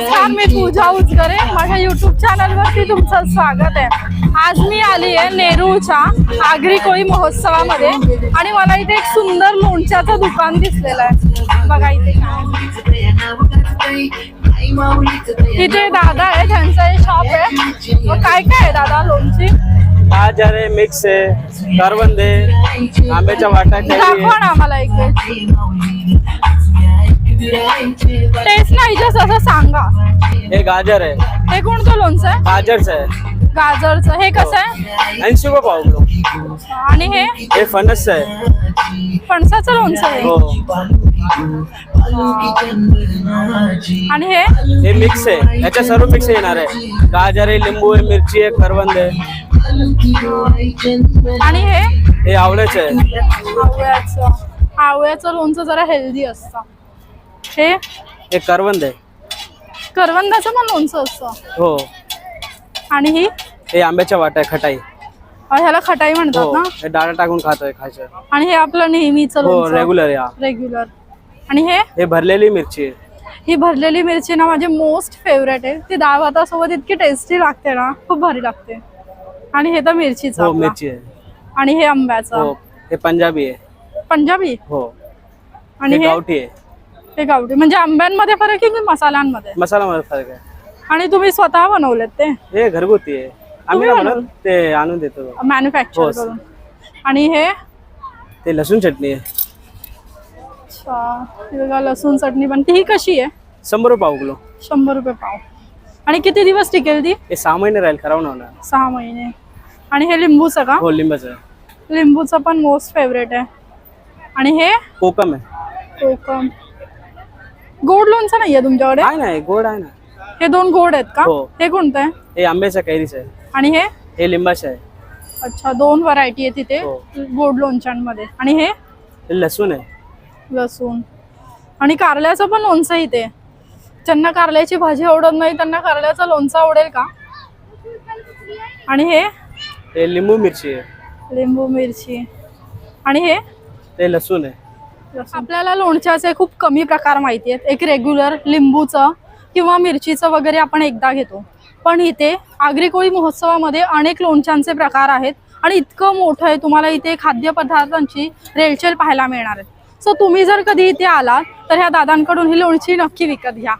नमस्कार मी पूजा उजगरे माझ्या YouTube channel वरती तुमचं स्वागत आहे. आज मी आली आहे नेरूळच्या आगरी कोळी महोत्सवामध्ये आणि मला इथे एक सुंदर लोणच्याचं दुकान दिसलेलं आहे. बघा इथे काय इथे दादा आहे त्यांचं हे शॉप आहे. मग काय काय आहे दादा लोणची? गाजर आहे मिक्स आहे करवंद आहे आंब्याच्या वाटा दाखवा ना आम्हाला एक जस्ट असं सांगा. हे गाजर आहे. हे कोणतं लोणचं आहे? गाजरचं आहे. गाजरचं. हे कसं आहे? ऐंशी रुपये पाव किलो. आणि हे? हे फणस आहे. फणसाचं लोणचं आहे. हो. आणि हे? हे मिक्स आहे. याच्या सर्व मिक्स येणार आहे. गाजर आहे लिंबू आहे मिरची आहे करवंद आहे. आणि हे? हे आवळ्याचं आहे. आवळ्याचं. आवळ्याचं लोणचं जरा हेल्दी असतं. हे? हे करवंद आहे. करवंदाचं पण लोणचं असतं. हो. आणि ही? हे आंब्याच्या वाटा आहे खटाई. अ, ह्याला खटाई म्हणतात हो ना? हे डाळ टाकून खातोय खायचं. आणि हे आपलं नेहमीचं हो लोणचं? रेग्युलर या. रेग्युलर आणि हे? हे भरलेली मिरची आहे. ही भरलेली मिरची ना माझी मोस्ट फेवरेट आहे. ती डाळ भातासोबत इतकी टेस्टी लागते ना खूप भारी लागते. आणि हे तर मिरचीचं हो आपलं. मिरची आहे. आणि हे आंब्याचं. हो हे पंजाबी आहे. पंजाबी? हो. आणि हे हे? गावठी आहे. हे गावठी. म्हणजे आंब्यांमध्ये फरक आहे की मसाल्यांमध्ये? मसाला मध्ये फरक आहे. आणि तुम्ही स्वतः बनवलेत ते? हे घरगुती आहे. आम्ही ते आणून देतो. मॅन्युफॅक्चर हो. करून. आणि हे? ते लसूण चटणी आहे. अच्छा. हे बघा लसूण चटणी पण. ती ही कशी आहे? शंभर रुपये पाव किलो. शंभर रुपये पाव. आणि किती दिवस टिकेल ती? हे सहा महिने राहील खराब नाही. होणार सहा महिने. आणि हे लिंबूचं का? हो लिंबाचं आहे. लिंबूचं पण मोस्ट फेवरेट आहे. आणि हे? कोकम आहे. कोकम. गोड लोणचं नाहीये तुमच्याकडे? आहे ना हे गोड आहे ना. हे दोन गोड आहेत का? हो. हे कोणतं आहे? हे आंब्याचं कैरीचं आहे. आणि हे? हे लिंबाचं आहे. अच्छा दोन व्हरायटी आहे तिथे. गोड लोणच्यांमध्ये. आणि हे? हे लसूण आहे. लसूण. आणि कारल्याचं पण लोणचं आहे इथे. ज्यांना कारल्याची भाजी आवडत नाही त्यांना कारल्याचं लोणचं आवडेल का? आणि हे? हे लिंबू मिरची आहे. लिंबू मिरची. आणि हे? ते लसूण आहे. आपल्याला लोणच्याचे खूप कमी प्रकार माहिती आहेत एक रेग्युलर लिंबूचं किंवा मिरचीचं वगैरे आपण एकदा घेतो. पण इथे आगरी कोळी महोत्सवामध्ये अनेक लोणच्यांचे प्रकार आहेत आणि इतकं मोठं आहे तुम्हाला इथे खाद्यपदार्थांची रेलचेल पाहायला मिळणार आहे. सो तुम्ही जर कधी इथे आलात तर ह्या दादांकडून ही लोणची नक्की विकत घ्या.